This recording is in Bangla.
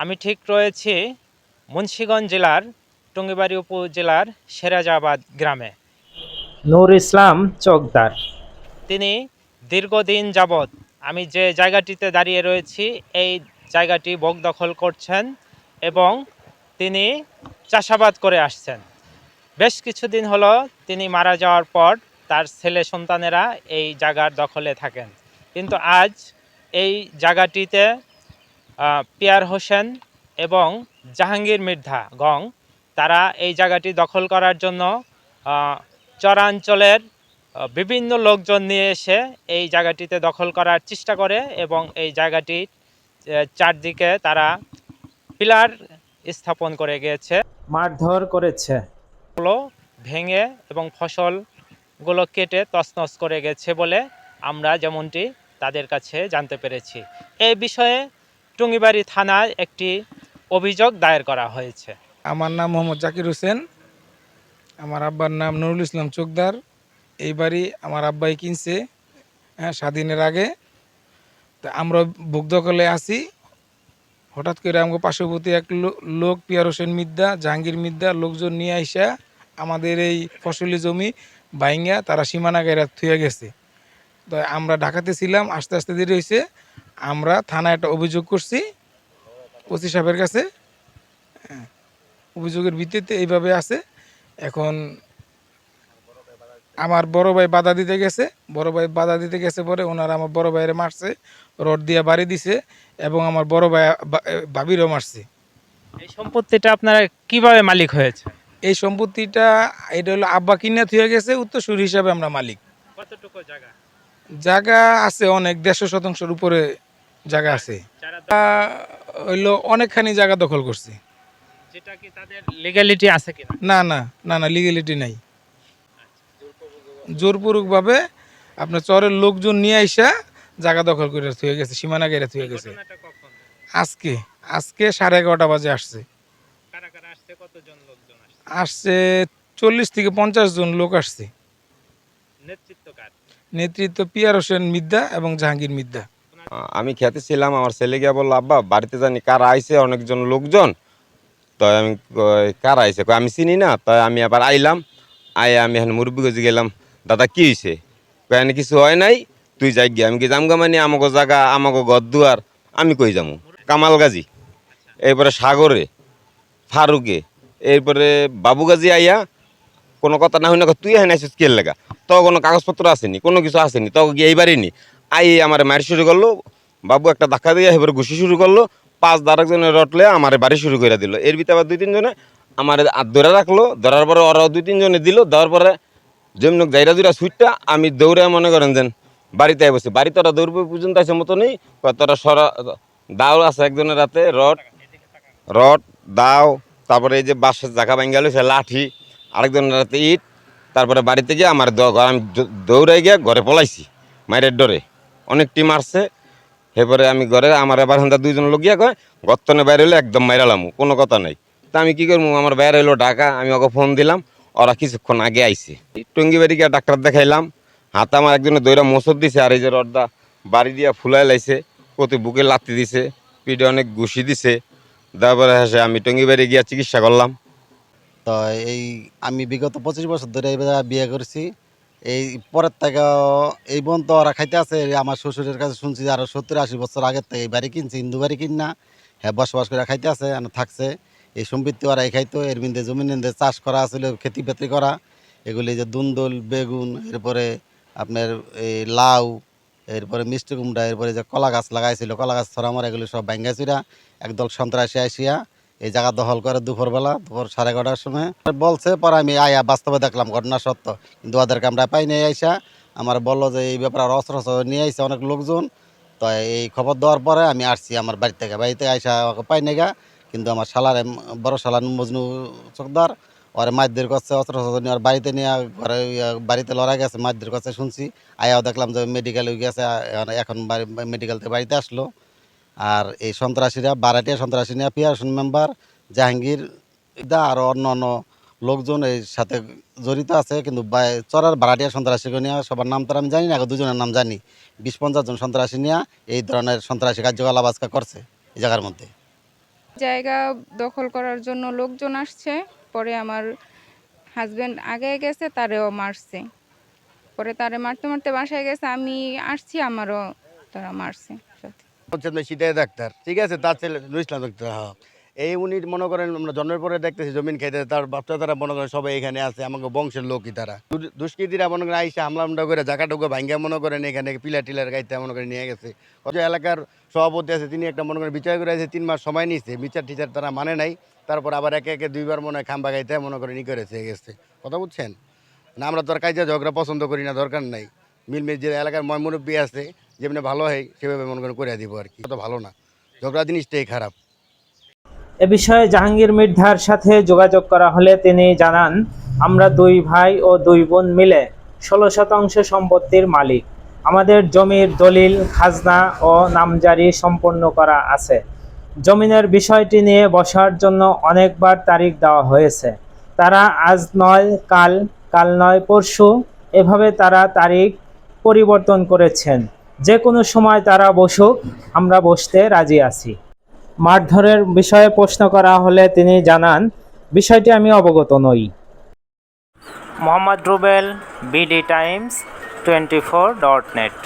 আমি ঠিক রয়েছি মুন্সীগঞ্জ জেলার টঙ্গিবাড়ি উপজেলার সেরাজাবাদ গ্রামে। নূর ইসলাম চোকদার। তিনি দীর্ঘদিন যাবৎ আমি যে জায়গাটিতে দাঁড়িয়ে রয়েছি এই জায়গাটি বক দখল করছেন এবং তিনি চাষাবাদ করে আসছেন। বেশ কিছুদিন হলো তিনি মারা যাওয়ার পর তার ছেলে সন্তানেরা এই জায়গার দখলে থাকেন। কিন্তু আজ এই জায়গাটিতে পিয়ার হোসেন এবং জাহাঙ্গীর মির্ধা গং তারা এই জায়গাটি দখল করার জন্য চরাঞ্চলের বিভিন্ন লোকজন নিয়ে এসে এই জায়গাটিতে দখল করার চেষ্টা করে এবং এই জায়গাটি চারদিকে তারা পিলার স্থাপন করে গিয়েছে। মারধর করেছে। ভেঙে এবং ফসলগুলো কেটে তছনছ করে গেছে বলে আমরা যেমনটি তাদের কাছে জানতে পেরেছি। এই বিষয়ে টুঙ্গিবাড়ি থানায় একটি অভিযোগ দায়ের করা হয়েছে। আমার নাম মোহাম্মদ জাকির হোসেন, আমার আব্বার নাম নুরুল ইসলাম চোকদার। এই বাড়ি আমার আব্বাই কিনছে হ্যাঁ স্বাধীনের আগে। তা আমরা দখলে আসি হঠাৎ করে আমাকে পার্শ্ববর্তী এক লোক, পিয়ার হোসেন মিদ্দা, জাহাঙ্গীর মিদ্দা লোকজন নিয়ে আইসা আমাদের এই ফসলি জমি বাইঙ্গা তারা সীমানা গাইরা থুয়ে গেছে। তো আমরা ঢাকাতে ছিলাম আস্তে আস্তে দেরি হয়েছে আমরা থানায় একটা অভিযোগ করছি ওসি সাহেবের কাছে। অভিযোগের ভিত্তিতে এইভাবে আছে। এখন আমার বড় ভাই বাধা দিতে গেছে। বড় ভাই বাধা দিতে গেছে পরে ওনারা আমার বড় ভাইয়ের মারছে রড দিয়ে বাড়ি দিছে এবং আমার বড় ভাই ভাবিরও মারছে। এই সম্পত্তিটা আপনারা কীভাবে মালিক হয়েছে? এই সম্পত্তিটা এটা হলো আব্বা কিনে থুয়ে গেছে উত্তরসূরি হিসাবে আমরা মালিক। কতটুকু জায়গা? জায়গা আছে অনেক দেড়শো শতাংশের উপরে জায়গা আছে। হইল অনেকখানি জায়গা দখল করছে। যেটা কি তাদের লিগ্যালিটি আছে কিনা? না না না না লিগেলিটি নাই। জোরপূর্বকভাবে আপনার চরের লোকজন নিয়ে আইসা জায়গা দখল করে থুয়ে গেছে সীমানা গেড়ে থুয়ে গেছে। আজকে আজকে সাড়ে এগারোটা বাজে আসছে। আসছে? চল্লিশ থেকে পঞ্চাশ জন লোক আসছে। নেতৃত্বকার নেতৃত্ব পিয়ার হোসেন মিদ্দা এবং জাহাঙ্গীর মিদ্দা আমি খেতে ছিলাম, আমার ছেলে গিয়া বলল, আব্বা, বাড়িতে জানি কার আইছে, অনেকজন লোকজন। তো আমি কারা আইছে? আমি চিনি না। তাই আমি আবার আইলাম আই আমি এখন মুরব্বী গেছি গেলাম, দাদা, কি হয়েছে এখানে কিছু হয় নাই, তুই যাই গিয়ে। আমি কি যাম মানে আমাকে জায়গা আমাকে ঘর দুয়ার আমি কই যাব কামাল গাজী, এরপরে সাগরে, ফারুকে, এরপরে বাবু গাজী আইয়া, কোনো কথা না হই না তুই হ্যাঁ নাইছিস কে লেগা? তো কোনো কাগজপত্র আসেনি, কোনো কিছু আসেনি, তো গিয়ে এইবারই নি। আই আমার মায়ের শুরু করল, বাবু একটা ধাক্কা দিয়ে এবার ঘুষি শুরু করল, পাঁচ দাঁড়াকজনে রটলে আমার বাড়ি শুরু করে দিল। এর ভিতরে আবার দুই তিনজনে আমার ধরে রাখল, ধরার পরে ওরাও দুই তিনজনে দিল, দেওয়ার পরে যেমন জাইরা দুইরা সুইটটা, আমি দৌড়ে মনে করেন যেন বাড়িতে বসে বাড়িতে ওরা দৌড়বে পর্যন্ত আছে মতো নেই তোরা সরা, দাও আছে একজনের রাতে রড রড, দাও, তারপরে এই যে বাঁশের জায়গা ভাঙ্গা লইছে লাঠি, আরেকজনের রাতে ইট তারপরে বাড়িতে গিয়ে আমার আমি দ- দৌড়াই গিয়ে ঘরে পলাইছি মায়ের ডরে। অনেক টিম আসছে, এরপরে আমি ঘরে আমার এবার হন্দা দুইজন লোক গিয়া কয়, গর্তনে বাইরে হলে একদম মাইরালাম কোনো কথা নাই। তা আমি কী করব, আমার বাইরে হলো ঢাকা, আমি ওকে ফোন দিলাম, ওরা কিছুক্ষণ আগে আইছে। টঙ্গিবাড়ি গিয়ে ডাক্তার দেখাইলাম, হাতে আমার একজনে দইরা মোসর দিছে, আর এই যে রডদা বাড়ি দিয়া ফুলাই লাইছে, প্রতি বুকে লাত্তি দিছে, পিঠে অনেক ঘুষি দিছে। তারপরে হেসে আমি টঙ্গিবাড়ি গিয়া চিকিৎসা করলাম। তো এই আমি বিগত পঁচিশ বছর ধরে এই বিয়ে করছি। এই পরের থেকে এই বোন তো ওরা খাইতে আছে আমার শ্বশুরের কাছে শুনছি যে আরও সত্তর আশি বছর আগের থেকে এই বাড়ি কিনছি, হিন্দু বাড়ি কিন। না হ্যাঁ বসবাস করে খাইতে আছে থাকছে। এই সম্পত্তি ওরা এই খাইতো, এর মধ্যে জমিন চাষ করা আছিল, খেতি পেতি করা, এগুলি যে দুন্দল বেগুন, এরপরে আপনার এই লাউ, এরপরে মিষ্টি কুমড়া, এরপরে যে কলা গাছ লাগাইছিল, কলা গাছ ছড়া মরা এগুলি সব ভাঙ্গাছিরা একদল সন্ত্রাসী আসিয়া এই জায়গা দখল করে দুপুরবেলা, দুপুর সাড়ে এগারোটার সময়। বলছে, পরে আমি আয়া বাস্তবে দেখলাম ঘটনা সত্য। কিন্তু ওদেরকে আমরা পাই নাই আইসা। আমার বলল যে, এই ব্যাপারে আর অস্ত্র নিয়ে আইসা অনেক লোকজন। তো এই খবর দেওয়ার পরে আমি আসছি আমার বাড়ি থেকে। বাড়িতে আইসা ওকে পাই নাই গা। কিন্তু আমার শালার, বড় শালার মজনু চোখদার ওরে মাছদের কাছে অস্ত্র শস্ত্র নিয়ে, ওর বাড়িতে নিয়ে, ঘরে বাড়িতে লড়াই গেছে মাছদের কাছে শুনছি। আয়াও দেখলাম যে মেডিকেলে গেছে এখন মেডিকেল থেকে বাড়িতে আসলো। আর এই সন্ত্রাসীরা, বারাটিয়া সন্ত্রাসী নিয়ে পিয়ারসন মেম্বার, জাহাঙ্গীর দা আর অন্য অন্য লোকজন এর সাথে জড়িত আছে, কিন্তু চরার বারাটিয়া সন্ত্রাসীকে নিয়ে সবার নাম তো আমি জানি না দুজনের নাম জানি। বিশ পঞ্চাশ জন সন্ত্রাসী নিয়ে এই ধরনের সন্ত্রাসী কার্যকলাপ আজকে করছে এই জায়গার মধ্যে। জায়গা দখল করার জন্য লোকজন আসছে, পরে আমার হাজব্যান্ড আগে গেছে, তারেও মারছে। পরে তারে মারতে মারতে বাসায় গেছে, আমি আসছি, আমারও তারা মারছে সাথে হচ্ছে আপনার ডাক্তার। ঠিক আছে? তার ছেলে ইসলাম ডাক্তার হ্যাঁ। এই উনি মনে করেন আমরা জন্মের পরে দেখতেছি জমিন খাইতে তার বাচ্চা তারা মনে করেন সবাই এখানে আছে, আমাকে বংশের লোকই তারা। দুষ্কৃতীরা মনে করেন আইসা হামলা হামলা করে জায়গা টুকু ভাঙ্গা মনে করেন এখানে পিলার টিলার গাইতে মনে করে নিয়ে গেছে। অত এলাকার সভাপতি আছে, তিনি একটা মনে করেন বিচার করে আছে তিন মাস সময় নিচ্ছে বিচার টিচার তারা মানে নাই। তারপর আবার একে একে দুইবার মনে হয় খাম্বা গাইতে মনে করেন ই করেছে গেছে। কথা বুঝছেন? না, আমরা তো আর কাজে ঝগড়া পছন্দ করি না, দরকার নাই। মিলমিল যে এলাকার ময় মুরব্বী আছে যেমনি ভালো হয়, সেভাবে মনে করেন করে দিব আর কি। অত ভালো না। ঝগড়া জিনিসটাই খারাপ। এ বিষয়ে জাহাঙ্গীর মির্ধার সাথে যোগাযোগ করা হলে তিনি জানান, আমরা দুই ভাই ও দুই বোন মিলে ষোলো শতাংশ সম্পত্তির মালিক। আমাদের জমির দলিল, খাজনা ও নামজারি সম্পন্ন করা আছে। জমিনের বিষয়টি নিয়ে বসার জন্য অনেকবার তারিখ দেওয়া হয়েছে। তারা আজ নয়, কাল কাল নয়, পরশু, এভাবে তারা তারিখ পরিবর্তন করেছেন। যে কোনো সময় তারা বসুক, আমরা বসতে রাজি আছি। মারধরের বিষয়ে প্রশ্ন করা হলে তিনি জানান, বিষয়টি আমি অবগত নই। Mohammad Rubel, BD Times, twenty four dot net.